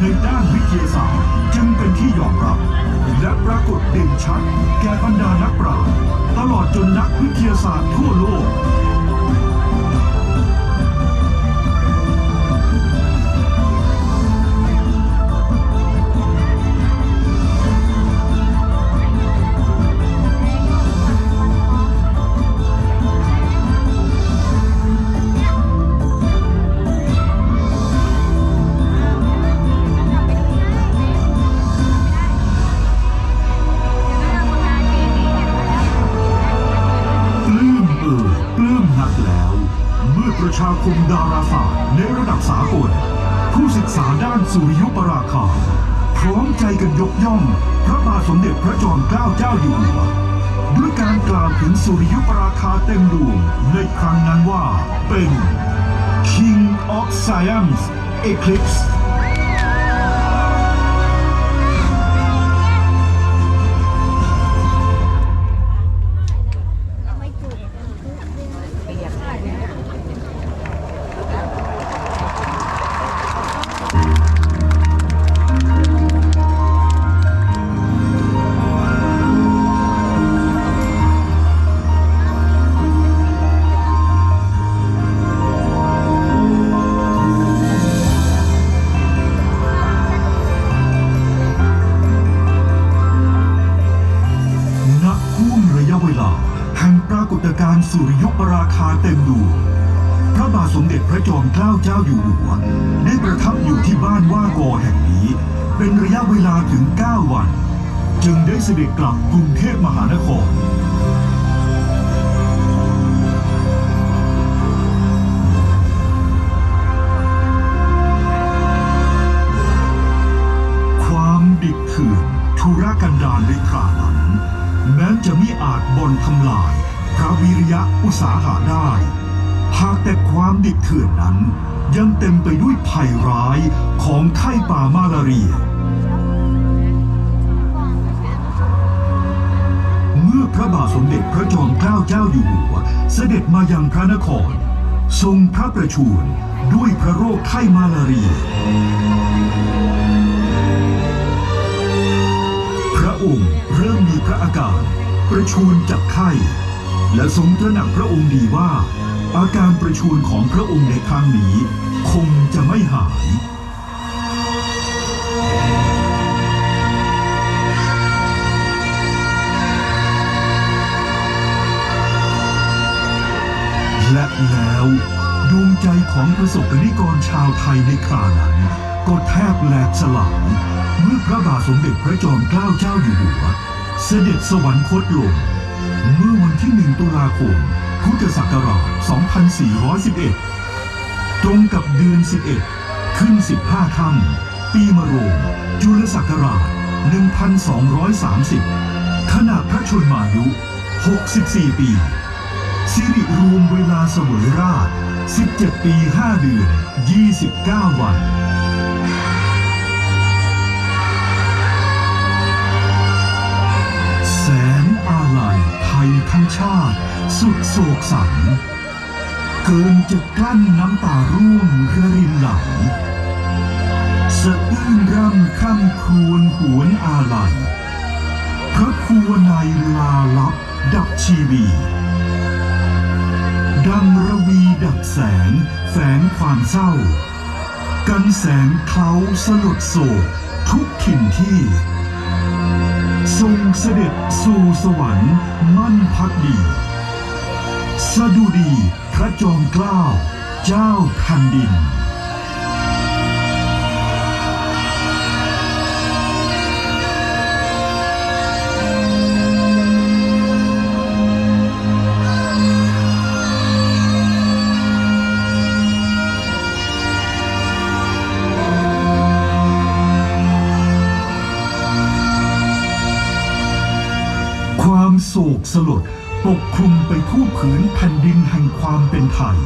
ในด้านวิทยาศาสตร์จึงเป็นที่ยอมรับ และปรากฏเด่นชัด แก่บรรดานักปราชญ์ตลอดจนนักวิทยาศาสตร์ทั่วโลก คมดาราศาสตร์ในระดับสากลผู้ศึกษาด้านสุริยุปราคา พร้อมใจกันยกย่อง พระบาทสมเด็จพระจอมเกล้าเจ้าอยู่หัวด้วยการกล่าวถึงสุริยุปราคาเต็มดวงในครั้งนั้นว่าเป็น King of Science Eclipse ริยุปราคาเต็มดวงพระบาทสมเด็จพระจอมเกล้าเจ้าอยู่หัว ได้ประทับอยู่ที่บ้านว่ากอแห่งนี้ เป็นระยะเวลาถึง 9 วัน จึงได้เสด็จกลับกรุงเทพมหานคร อุตสาหะได้ หากแต่ความดิบเถื่อนนั้น ยังเต็มไปด้วยภัยร้ายของไข้ป่ามาลาเรีย เมื่อพระบาทสมเด็จพระจอมเกล้าเจ้าอยู่หัว เสด็จมายังพระนคร ทรงพระประชวรด้วยพระโรคไข้มาลาเรีย พระองค์เริ่มมีพระอาการ ประชวรจากไข้ และทรงตระหนักพระองค์ดีว่า อาการประชวรของพระองค์ในครั้งนี้ คงจะไม่หายและแล้วดวงใจของประสบกนิกรชาวไทยในครานั้น ก็แทบแหลกสลายเมื่อพระบาทสมเด็จพระจอมเกล้าเจ้าอยู่หัว เสด็จสวรรคตลง เมื่อวันที่ 1 ตุลาคม พุทธศักราช 2411 ตรงกับเดือน 11 ขึ้น 15ค่ำปีมะโรง จุลศักราช 1230 ขณะพระชนมายุ 64 ปี สิริรวมเวลาเสวยราช 17 ปี 5 เดือน 29 วัน ยไทยทั้งชาติ สุดโศกสันเกินจะกลั้นน้ำตาร่วงระรินไหลสะอื้นร่ำคร่ำครวญหวนอาลัยพระครัวในลาลับดับชีวี ดังระวีดับแสงแฝงความเศร้า กันแสงเคล้าสลดโศกทุกถิ่นที่ ทรงเสด็จสู่สวรรค์มั่นพักดี สดุดีพระจอมเกล้า เจ้าแผ่นดิน ลดปกคลุมไปทั่วผืนแผ่นดินแห่งความเป็นไทย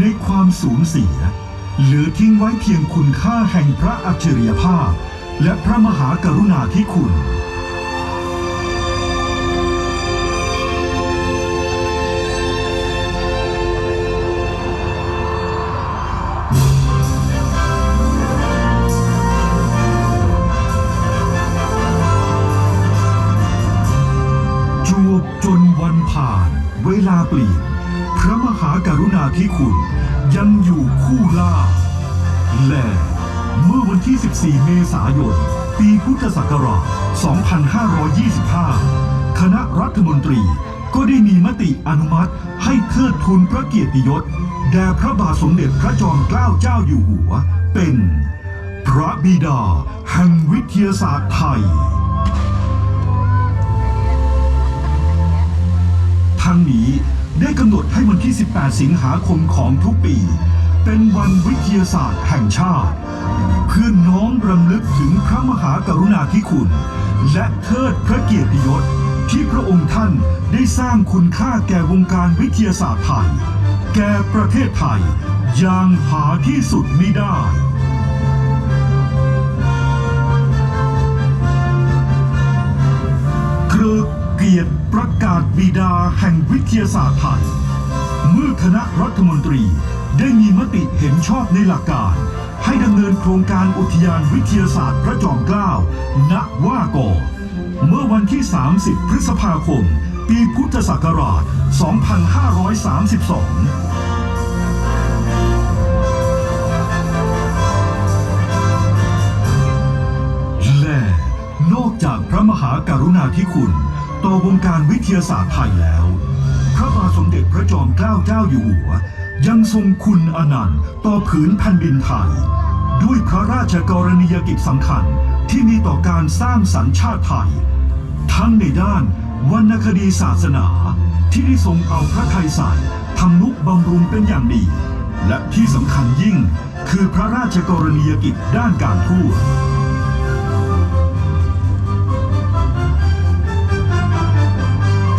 ในความสูญเสีย เหลือทิ้งไว้เพียงคุณค่าแห่งพระอัจฉริยภาพ และพระมหากรุณาธิคุณ เปลี่ยน พระมหากรุณาธิคุณ ยังอยู่คู่ล่า และเมื่อวันที่ 14 เมษายน ปีพุทธศักราช 2525 คณะรัฐมนตรีก็ได้มีมติอนุมัติให้เทิดทูนพระเกียรติยศแด่พระบาทสมเด็จพระจอมเกล้าเจ้าอยู่หัว เป็น พระบิดาแห่งวิทยาศาสตร์ไทย ทั้งนี้ ได้กำหนดให้วันที่ 18 สิงหาคมของทุกปี เป็นวันวิทยาศาสตร์แห่งชาติ เพื่อน้อมรำลึกถึงพระมหากรุณาธิคุณ และเทิดพระเกียรติยศที่พระองค์ท่านได้สร้างคุณค่าแก่วงการวิทยาศาสตร์ไทย แก่ประเทศไทย อย่างหาที่สุดมิได้เกริก เกียรติประกาศบิดาแห่งวิทยาศาสตร์ไทย เมื่อคณะรัฐมนตรีได้มีมติเห็นชอบในหลักการ ให้ดำเนินโครงการอุทยานวิทยาศาสตร์พระจอมเกล้าณว่ากอเมื่อวันที่ 30 พฤษภาคม ปีพุทธศักราช 2532และนอกจากพระมหากรุณาธิคุณ ต่อวงการวิทยาศาสตร์ไทยแล้ว พระบาทสมเด็จพระจอมเกล้าเจ้าอยู่หัว ยังทรงคุณอนันต์ต่อผืนแผ่นดินไทย ด้วยพระราชกรณียกิจสำคัญที่มีต่อการสร้างสรรค์ชาติไทย ทั้งในด้านวรรณคดีศาสนา ที่ได้ทรงเอาพระไทยใส่ทำนุบำรุงเป็นอย่างดี และที่สำคัญยิ่งคือพระราชกรณียกิจด้านการทูต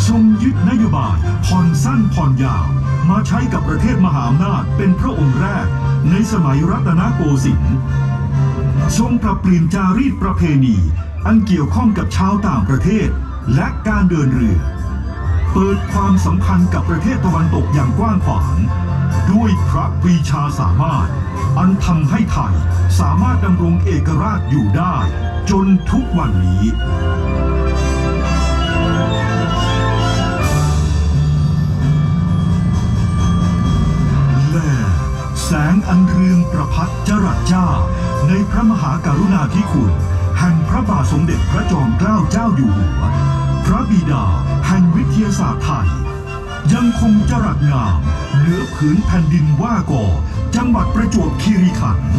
ทรงยึดนโยบายผ่อนสั้นผ่อนยาว มาใช้กับประเทศมหาอำนาจเป็นพระองค์แรก ในสมัยรัตนโกสินทร์ทรงปรับเปลี่ยนจารีตประเพณี อันเกี่ยวข้องกับชาวต่างประเทศ และการเดินเรือ เปิดความสัมพันธ์กับประเทศตะวันตกอย่างกว้างขวาง ด้วยพระปรีชาสามารถ อันทำให้ไทยสามารถดำรงเอกราชอยู่ได้ จนทุกวันนี้ แสงอันเรืองประพัดจรัสจ้า ในพระมหากรุณาธิคุณ แห่งพระบาทสมเด็จพระจอมเกล้าเจ้าอยู่หัว พระบิดาแห่งวิทยาศาสตร์ไทย ยังคงจรัสงามเหนือผืนแผ่นดินว่าก่อ จังหวัดประจวบคีรีขันธ์